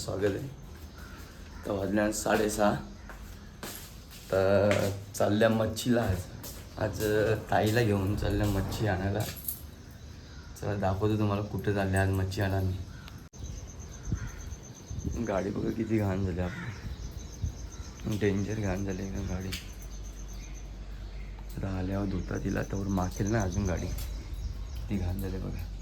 स्वागत आहे. तर वाजल्या साडेसहा. तर चालल्या मच्छीला आज. आज ताईला घेऊन चालल्या मच्छी आणायला. चला दाखवतो तुम्हाला कुठे चालले आज मच्छी आणायला. गाडी बघा किती घाण झाली आपली. डेंजर घाण झाली का गाडी? आता आल्यावर धुता तिला तर माखेल ना अजून गाडी. किती घाण झाली बघा.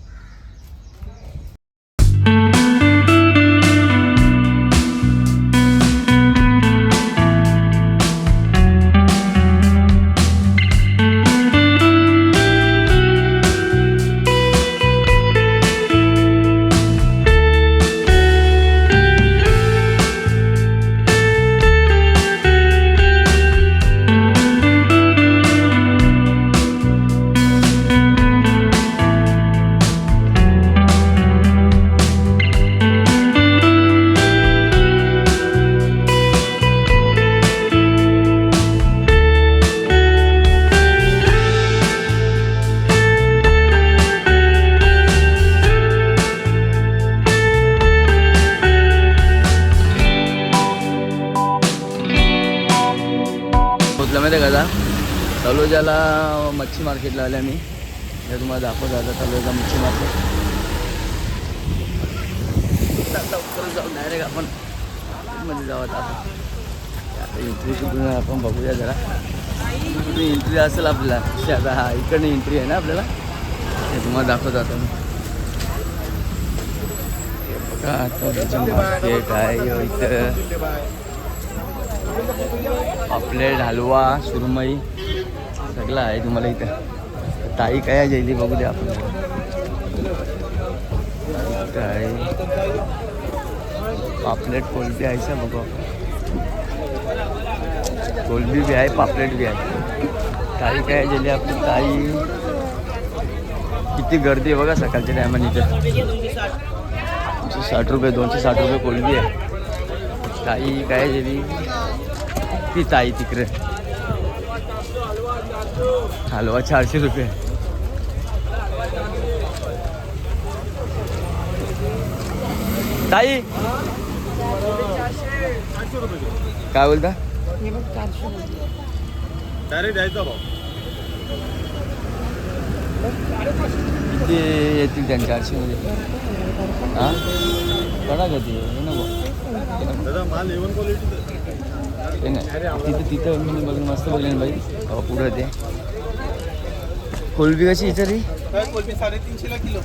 तलोजाला मच्छी मार्केटला आल्या मी हे तुम्हाला दाखवत आता तलोजा मच्छी मार्केट लवकर जाऊ डायरेक्ट आपण मध्ये जाऊ आता. आपण आता एंट्री कुठून आपण बघूया जरा. कुठे एंट्री असेल आपल्याला. आता हा इकडनं एंट्री आहे ना आपल्याला? हे तुम्हाला दाखवत आता मी. मार्केट आहे. इथं. पापलेट हलवा सुरमई. सगळं आहे तुम्हाला इथं ताई काय आहे बघू आपण पापलेट कोलबी आहे सा बघू आपण. कोलबी बी आहे पापलेट बी आहे ताई काय जैली आपली ताई किती गर्दी आहे बघा सकाळच्या टायमाने इथे साठ रुपये दोनशे साठ रुपये कोलबी आहे ताई काय जैली ती ताई तिकडे हलवा चारशे रुपये. ताई. काय बोलता? किती येतील हां? कडा कधी हे नको. एवन क्वालिटी ते नाही. तिथं तिथं मी बघून मस्त बोलेन बाई. पुढं ते कोलबी कशी इथं रे कोलबी साडेतीनशेला किलो.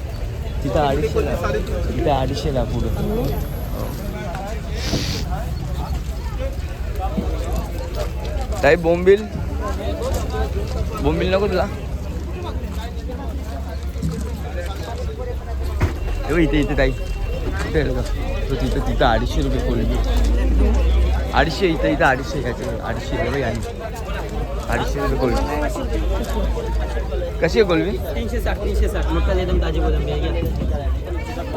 तिथं अडीचशेला. तिथं अडीचशेला पुढं. ताई बोंबील? बोंबील नको तुला. हे इथे इथे ताई. आहे बघा. तो तिथं तिथं अडीचशे रुपये कोलबी. अडीचशे इथं इथं अडीचशे घ्यायचे. अडीचशे रुपये आणि अडीचशे रुपये कोलबी कशी आहे तीनशे साठ तीनशे साठ. मटन एकदम ताजी कोलंबी.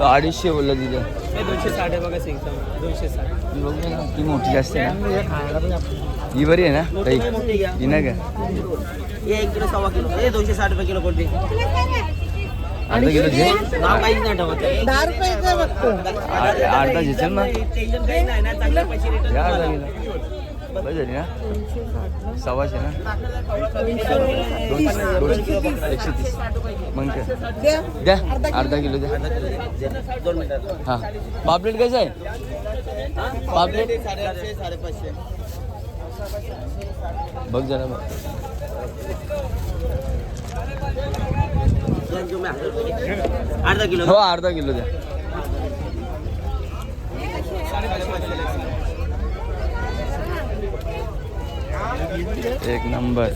अडीचशे बोललं तिथं. हे दोनशे साठ आहे बघा सिंगम दोनशे साठ. बघू ना ती मोठी जास्त आहे ना. हे ही बरी आहे ना? घ्या. ही नाही का? हे एक किलो सव्वा किलो. हे दोनशे साठ रुपये किलो कोलबी अर्धा किलो घे नाव काहीच नाही ठेवत. आहे. दहा रुपये अर्धा ना? टेन्शन काही नाही ना चांगल्या पैसे झाली ना? सव्वाशे ना? दोनशे दोनशे. एकशे तीस मग काय द्या द्या अर्धा किलो द्या हाँ. पापलेट कसं आहे पापलेट? साडेआठशे साडेपाचशे बघ जरा बघ. अर्धा अर्धा किलो हो अर्धा किलो द्या एक नंबर.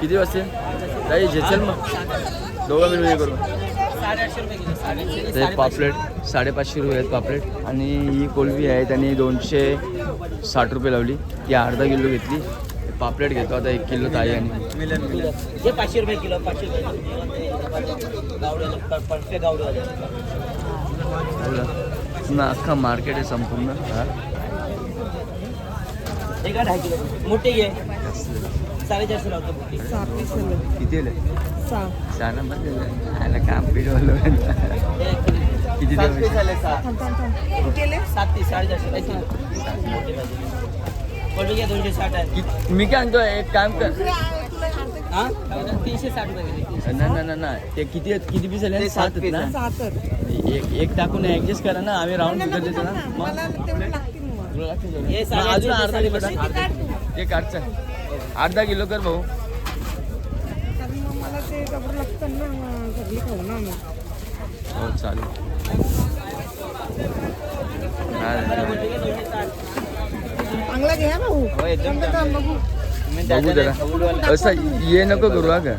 किती वाजते? काही झेचल मग. दोघं मिळून हे करू. ते पापलेट साडेपाचशे रुपये आहेत पापलेट. आणि ही कोलबी आहे आणि दोनशे साठ रुपये लावली. ती अर्धा किलो घेतली. पापलेट घेतो आता एक किलो ताई आणि हे पाचशे रुपये किलो पाचशे पुन्हा अख्खा मार्केट आहे संपूर्ण. हा. मोठे घे. साडेचारशे लावतो. किती आले सहा. नंबर आला काम किती सात दिवस? ना. घ्या दोनशे साठ आहे. मी काय म्हणतो एक काम कर. हा? तीनशे साठ रुपये नाही, नाही नाही ते किती किती पीस आले ते सात ना? एक एक टाकून ऍडजस्ट करा ना. आम्ही राऊंड देतो ना. हे अजून अर्धा किलो. ते काढचं अर्धा किलो कर भाऊ. ना ना हो चालेल. चांगला घ्या भाऊ हो, बघू बघू जरा असं ये नको करू हा का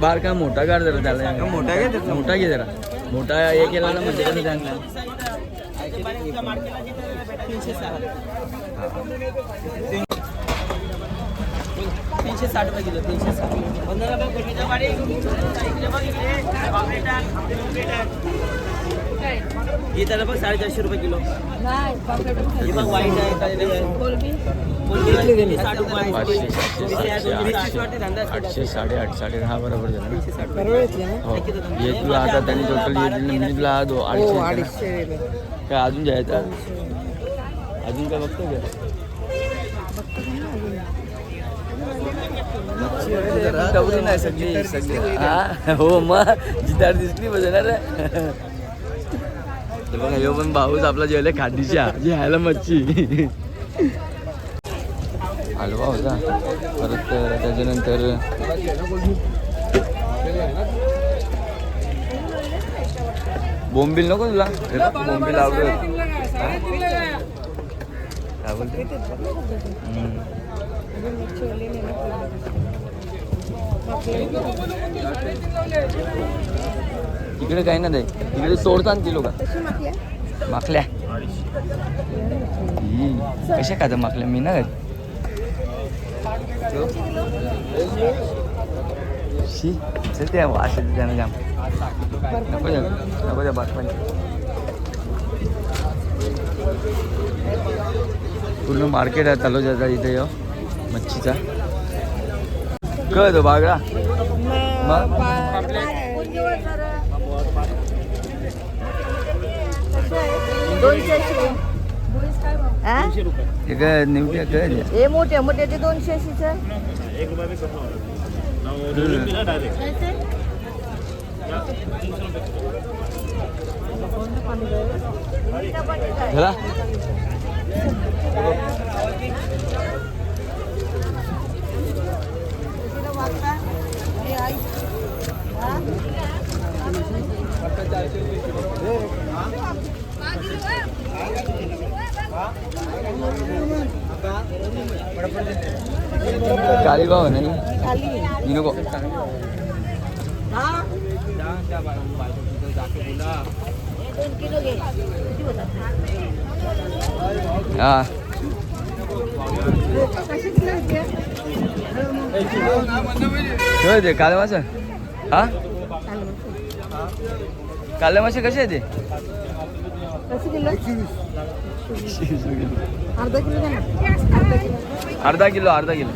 बार का मोठा काढ जरा त्याला मोठा घे. मोठा घे जरा मोठा हे केला ना म्हणजे कसं चांगला तीनशे सहा तीनशे साठ रुपये किलो तीनशे साठ। पंधरा रुपये कोणीच्या वाडी इकडे बघ इकडे पापलेट आण, पापलेट आण. ही त्याला बघ साडेचारशे रुपये किलो। ही बघ वाईट आहे काळी आहे कोलबी आहे, साठ रुपये। पाचशे आहे. सातशे वीस आहे, सातशे दोनशे आठशे साठ वाटते, धंदा असतो आठशे साडेआठ साडे दहा बरोबर झालं परवडतले ना? हो हे तुला आता त्यांनी टोटल हे। दिलं मी तुला दो हो अडीचशे दिलं. अडीचशे दिले. काय अजून घ्यायचं अजून काय बघतो का टवरी नाही सगळी सगळी हा हो मग जितार दिसली बसणार बघा ह्यो पण भाऊच आपला जेवले खाडीच्या जी ह्याला मच्छी हलवा होता. परत त्याच्यानंतर बोंबील नको तुला. बोंबील आवडत. काय बोलते हम्म. अजून मच्छीवाले नाही ना तिकडे काही ना तिकडे सोडता ना ती लोक. माकल्या कशा खाता माकल्या मी ना. शी चल त्या वास येते त्यानं जाम. नको द्या नको द्या बातम्या पूर्ण मार्केट आहे तलोजाचा इथे यो मच्छीचा. कळ तो बागडा. काय काय द्या हे मोठे मोठे ते दोनशे अशीच एक रुपया भी कम ना बोलून दिला डायरेक्ट झाला काळी भाव नाही नको हा ठेव ते काळे मासे. हा? काळे मासे कसे आहे ते? किलो? अर्धा किलो अर्धा किलो किलो. अर्धा किलो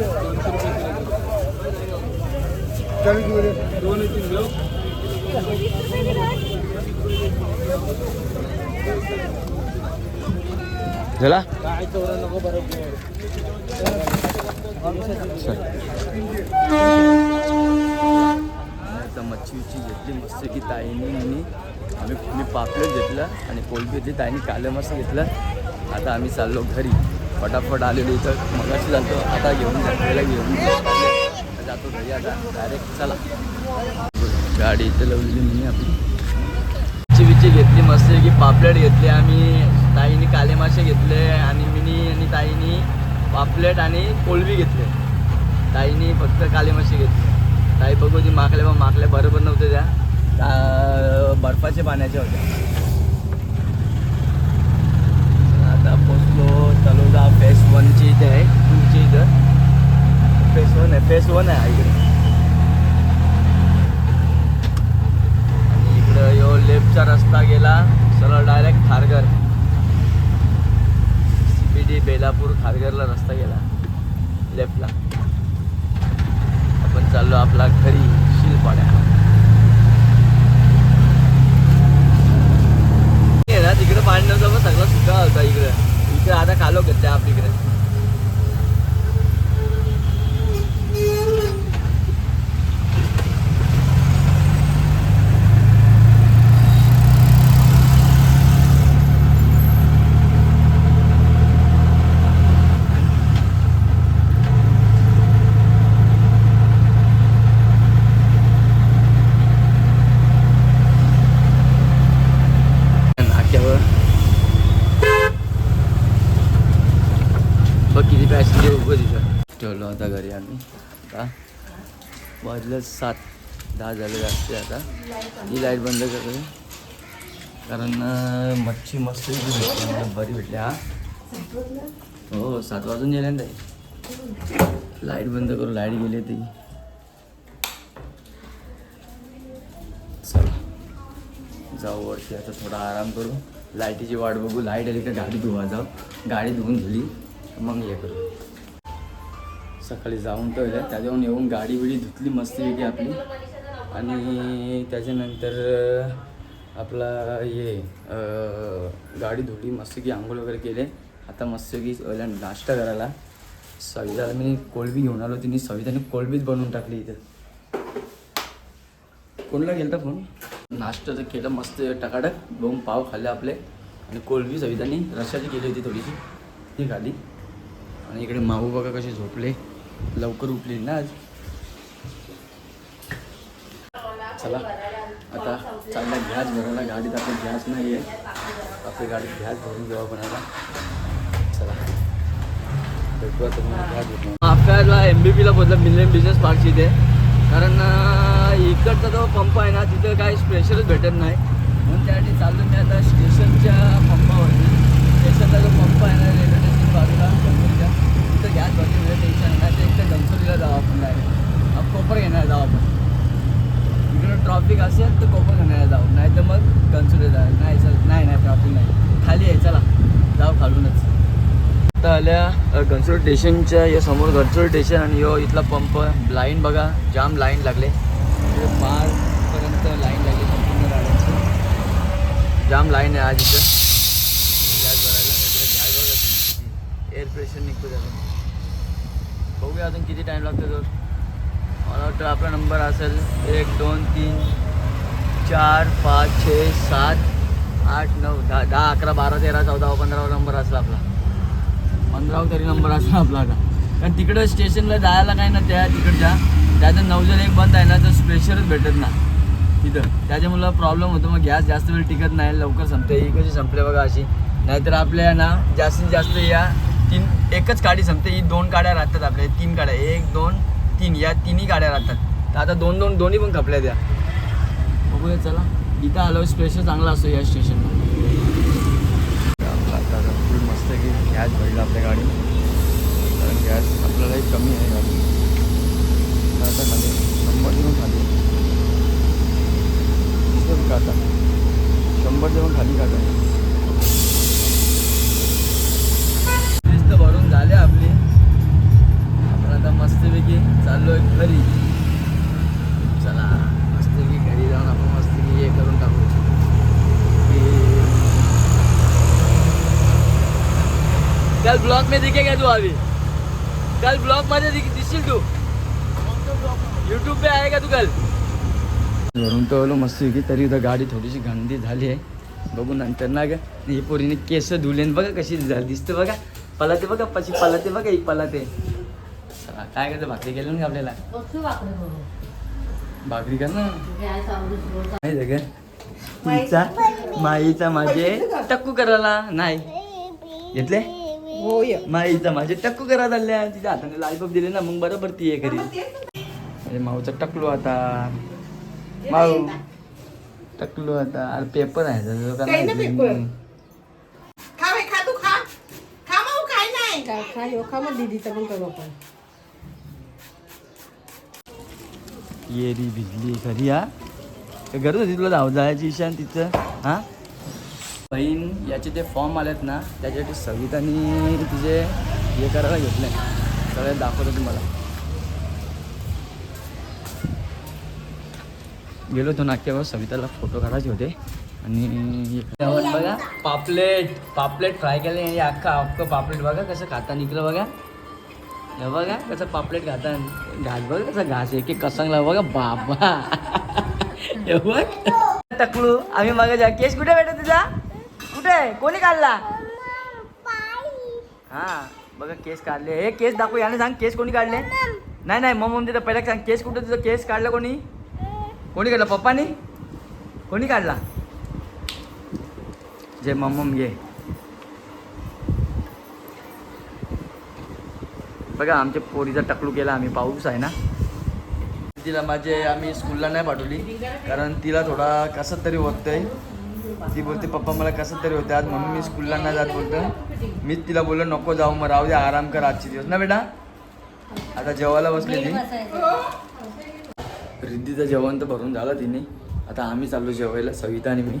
हे द्या ना मी घेते झाला? आता मच्छी उच्छी घेतली मस्त की ताईने मी आम्ही मी पापलेट घेतलं आणि कोलबी घेतली ताईने कालं मस्त घेतलं. आता आम्ही चाललो घरी. फटाफट आलेलो इथं. मगाशी जातो आता घेऊन जायला घेऊन जातो घरी आता डायरेक्ट चला. गाडी इथं लावलेली मी आपली. घेतली मस्त की पापलेट घेतली आम्ही. ताईने काले मासे घेतले आणि मिनी आणि ताईनी पापलेट आणि कोळवी घेतले. ताईनी फक्त काले मासे घेतले. ताई बघू ती माकले पण माकल्या बरोबर नव्हते त्या. त्या बर्फाच्या पाण्याच्या होत्या आता तलोदा फेस वनची इथे आहे. टूची इथं. फेस वन आहे. फेस वन आहे इकडे. आणि इकडं यो लेफ्टचा रस्ता गेला. सरळ डायरेक्ट खारघर. सीबीडी बेलापूर खारघरला रस्ता गेला. लेफ्टला आपण चाललो आपला घरी शिलपाड्या हे तिकडे पाणी नव्हतं पण सगळं सुका होता इकडे. इकडे आता कालो घेतले आपलीकडे नाक्यावर बघ किती पॅसेंजर उभं तिथं ठेवलो आता घरी आम्ही. आता वाजलं सात दहा झाले जास्त आता. ही लाइट बंद करतो कारण मच्छी मस्त भेटली. मला बरी भेटली हा. हो सात वाजून गेल्या ना ताई लाइट बंद करू लाइट गेली ती चला. जाऊ वरती आता थोडा आराम करू. लाईटीची वाट बघू. लाइट आली का गाडी धुवा जाऊ. गाडी धुवून झाली मग हे करू. सकाळी जाऊन ठेवलं त्याच्यावरून येऊन गाडी बिडी धुतली मस्तपैकी आपली. आणि त्याच्यानंतर आपला हे गाडी धुतली मस्तपैकी आंघोळ वगैरे केले. आता मस्तपैकी नाश्ता करायला. सविताला मी कोळबी घेऊन आलो तिने सविताने कोळबीच बनवून टाकली इथं. कोणला गेलता फोन नाश्त्याचं केलं मस्त टकाटक दोन पाव खाल्ले आपले. आणि कोळबी सविताने रशाची केली होती थोडीशी ती खाली आणि इकडे माऊ बघा कसे झोपले. लवकर उठली ना आज. चला आता चालला गॅस भरायला. गाडीत आपली गॅस नाही आहे आपली गाडीत गॅस भरून घेऊ पण चला. भेटू आता गॅस भेटू आपल्याला एम बी पीला बोललं मिलियन बिझनेस पार्कची इथे. कारण इकडचा जो पंप आहे ना तिथं काही स्पेशलच भेटत नाही. म्हणून त्यासाठी चाललो मी आता स्टेशनच्या पंपावरती. स्टेशनचा जो पंप आहे ना रेल्वे स्टेशन बाजूला गणपतीच्या गॅस भरली म्हणजे टेन्शन नाही. तर एकतर गणपतीला जाऊ आपण डायरेक्ट कोपर घेण्याला जाऊ आपण. इकडं ट्रॉफिक असेल तर कोपर घेण्याला जाऊ. नाही तर मग गणसुले जाऊ नाही चल नाही नाही ट्रॉफिक नाही. खाली आहे चला. जाऊ खालूनच. आता आल्या घनसोड स्टेशनच्या या समोर घनसोड स्टेशन आणि यो इथला पंप लाईन बघा. जाम लाईन लागले. पारपर्यंत लाईन लागली संपूर्ण गाड्यांची. जाम लाईन आहे आज इथं. गॅस भरायला गॅस बघा एअर प्रेशर निघतो त्याला बघूया अजून किती टाईम लागतो तो. मला वाटतं आपला नंबर असेल एक दोन तीन चार पाच छे सात आठ नऊ दहा दहा अकरा बारा तेरा चौदा पंधरावा नंबर असला आपला. पंधरावा तरी नंबर असला आपला आता. कारण तिकडं स्टेशनला जायला काय ना त्या तिकडच्या त्याचं नऊजण एक बंद आहे ना तर स्पेशलच भेटत ना तिथं. त्याच्यामुळं प्रॉब्लेम होतो. मग गॅस जास्त वेळ टिकत नाही. लवकर संपते. ही कशी संपले बघा अशी. नाहीतर आपल्या ना जास्तीत जास्त या तीन एकच गाडी संपते. ही दोन गाड्या राहतात आपल्या. तीन गाड्या. एक दोन तीन. या तिन्ही गाड्या राहतात. तर आता दोन दोन दोन्ही पण खपल्या त्या बघूया चला. इथं आलो स्पेशल चांगला असतो या स्टेशनला आता फुल मस्त की गॅस भरला आपल्या गाडी कारण गॅस आपल्यालाही कमी आहे गाडी आता खाली शंभर जेवण खाली. दिसतं शंभर जेवण खाली काढा तर भरून झाले आपली. आपण आता मस्तपैकी चाललो आहे घरी. चला मस्तपैकी घरी जाऊन आपण मस्तपैकी हे करून टाकू. कल ब्लॉग में दिखेगा तू अभी? कल ब्लॉगमध्ये दिसशील तू. यूट्यूब पे आएगा तू कल? वरून तो आलो मस्त की तरी इथं गाडी थोडीशी गंदी झाली आहे. बघू नंतर ना ग. हे पोरीने केस धुलेन बघा कशी झाली दिसते बघा. पलाते बघा पशी पलाते बघा ही पलाते. चला काय करतं? भाकरी केलं ना आपल्याला? भाकरी कर ना. माहिती आहे का? तिचा माईचा माझे टक्कू करायला नाही. घेतले? होय माईचा माझे टक्कू करायला आल्या तिच्या हाताने लालपप दिले ना मग बरोबर ती आहे घरी अरे माऊचा टकलो आता. माऊ टकलो आता. अरे पेपर आहे त्याचा का काही ना नाही? पेपर. खा बाई खा तू खा खा मग काय काय खा यो खा मग दीदीचा पण करू आपण. येरी भिजली खरी हा? गरज होती तुला धाव जायची ईशान तिचं हा? बहीण याचे ते फॉर्म आलेत ना त्याच्यासाठी सवितानी तिचे हे करायला घेतले. सगळ्यात दाखवतो तुम्हाला. गेलो होतो नाक्यावर सविताला फोटो काढायचे होते. आणि बघा पापलेट पापलेट फ्राय केले आणि अख्खा अख्खं पापलेट बघा कसं खाता निघलं बघा. हे बघा कसं पापलेट खाता घास बघा कसा घास एक एक कसंगला बघा बाबा. हे बघ. टकलू आम्ही मग जा. केस कुठे भेटत तुझा? कुठे कोणी काढला? हा बघा केस काढले. हे केस दाखवू याने सांग केस कोणी काढले? नाही नाही मग मम्मी पहिला सांग. केस कुठे तुझं? केस काढलं कोणी? कोणी काढला? पप्पानी? कोणी काढला? जे मम्मम घे. बघा आमच्या पोरीचा टकलू केला आम्ही. पाऊस आहे ना? तिला माझे आम्ही स्कूलला नाही पाठवली कारण तिला थोडा कसं तरी होतंय ती बोलते पप्पा मला कसं तरी होतं आज म्हणून मी स्कूलला नाही जात बोलतो. मीच तिला बोललो नको जाऊ मग राहू दे आराम कर आजचे दिवस. ना बेटा? आता जेवायला बसली ती रिद्धीचं जेवण तर भरून झालं तिने. आता आम्ही चाललो जेवायला सविता आणि मी.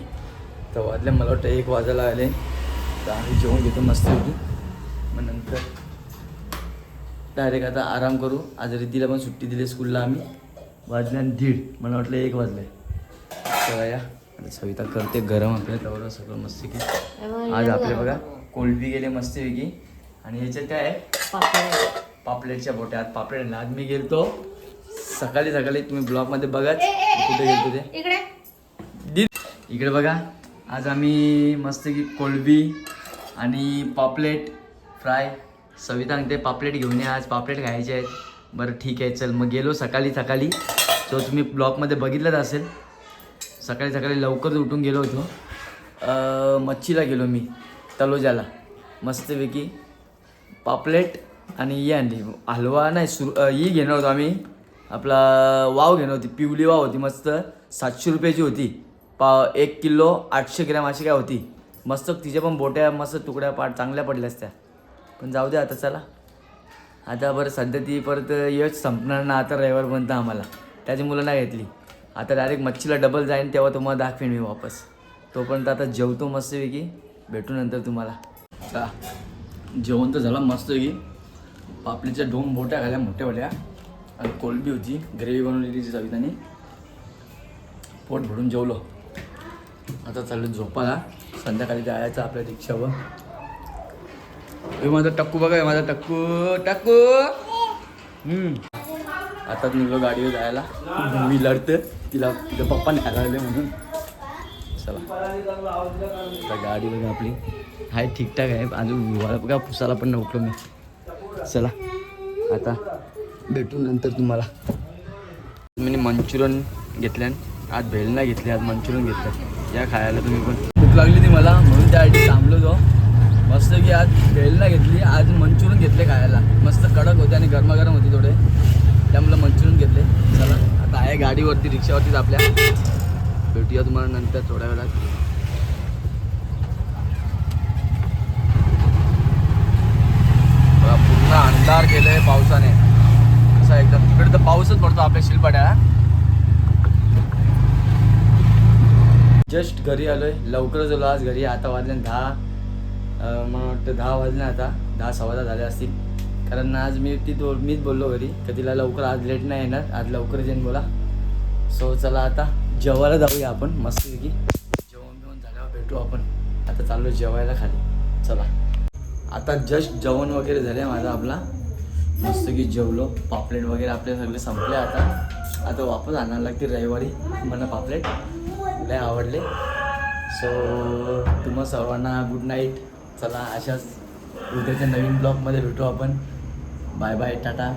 तर वाजले. मला वाटतं एक वाजायला आले. तर आम्ही जेवण घेतो. मस्त होती मग नंतर डायरेक्ट आता आराम करू. आज रिद्धीला पण सुट्टी दिली स्कूलला आम्ही. वाजले आणि दीड. मला वाटलं एक वाजले. तर या. आता सविता करते गरम आपल्या तवर सगळं मस्त की आज आपले बघा कोलबी गेले मस्तपैकी आणि याच्यात काय आहे? पापलेटच्या बोट्या. आज पापलेट. आज मी गेलतो. सकाळी सकाळी तुम्ही ब्लॉगमध्ये बघाच. कुठे गेलतो ते? इकडे बघा. आज आम्ही मस्त की कोळबी आणि पापलेट फ्राय. सविता ते पापलेट घेऊन या आज. पापलेट खायचे आहेत. बरं ठीक आहे चल. मग गेलो सकाळी सकाळी. तो तुम्ही ब्लॉगमध्ये बघितलंच असेल सकाळी सकाळी लवकर उठून गेलो होतो. मच्छीला गेलो मी तलोजाला. मस्तपैकी पापलेट आणि ही आणली. हलवा नाही सुर ही घेणार होतो आम्ही. आपला वाव घेणार होती पिवली वाव होती मस्त. सातशे रुपयाची होती. पा एक किलो आठशे ग्रॅम अशी काय होती. मस्त तिच्या पण बोट्या मस्त तुकड्या पाट चांगल्या पडल्या असत्या. पण जाऊ दे आता चला. आता बरं सध्या ती परत यश संपणार ना आता रविवार बनतं आम्हाला. त्याची मुलं नाही घेतली. आता डायरेक्ट मच्छीला डबल जाईन तेव्हा तुम्हाला दाखवेन मी वापस. तोपर्यंत आता जेवतो मस्तपैकी भेटू नंतर तुम्हाला. चला. जेवण तर झालं मस्तपैकी पापडीच्या दोन बोट्या घाल्या मोठ्या मोठ्या. आणि कोलबी होती ग्रेव्ही बनवलेली सविताने पोट भरून जेवलो. आता चाललो झोपाला संध्याकाळी जायचं आपल्या रिक्षावर. हे माझा टक्कू बघा माझा टक्कू. टक्कू! हम्म. आता निघलो गाडीवर जायला. मी लढतं तिला तिथं पप्पा न्यायला म्हणून. चला. आता गाडी बघा आपली. हाय ठीकठाक आहे. अजून विवाला बघा पुसाला पण नव्हतो मी. चला. आता भेटू नंतर तुम्हाला. मी मंचुरियन घेतल्यान. आज भेल नाही घेतली आज मंचुरियन घेतलं. या खायला तुम्ही पण. भूक लागली ती मला म्हणून त्यासाठी थांबलो तो मस्त की आज भेलना घेतली आज मंचुरियन घेतले खायला. मस्त कडक होते आणि गरमागरम होते थोडे. त्यामुळे मंचुरियन घेतले. चला आता आहे गाडीवरती रिक्षावरतीच आपल्या. भेटूया तुम्हाला नंतर थोड्या वेळात. पूर्ण अंधार केलंय पावसाने. असा एकदम तिकडे तर पाऊसच पडतो आपल्या शिलपाट्याला जस्ट घरी आलो आहे लवकरच आलो आज घरी. आता वाजले दहा. मला वाटतं दहा वाजले आता. दहा सव्वा दहा झाले असतील. कारण आज मी ती तो मीच बोललो घरी. तर तिला लवकर आज लेट नाही येणार. आज लवकर येईन बोला. सो चला आता जेवायला जाऊया आपण. मस्तपैकी जेवण बिवण झाल्यावर भेटू आपण. आता चाललो जेवायला खाली. चला. आता जस्ट जेवण वगैरे झाले माझा आपला. मस्त की जेवलो. पापलेट वगैरे आपले सगळे संपले आता. आता वापस आणायला लागते रविवारी. म्हणा पापलेट. लय आवडले. सो तुम्हा सर्वांना गुड नाईट चला अशाच उद्याच्या नवीन ब्लॉगमध्ये भेटू आपण. Bye bye tata.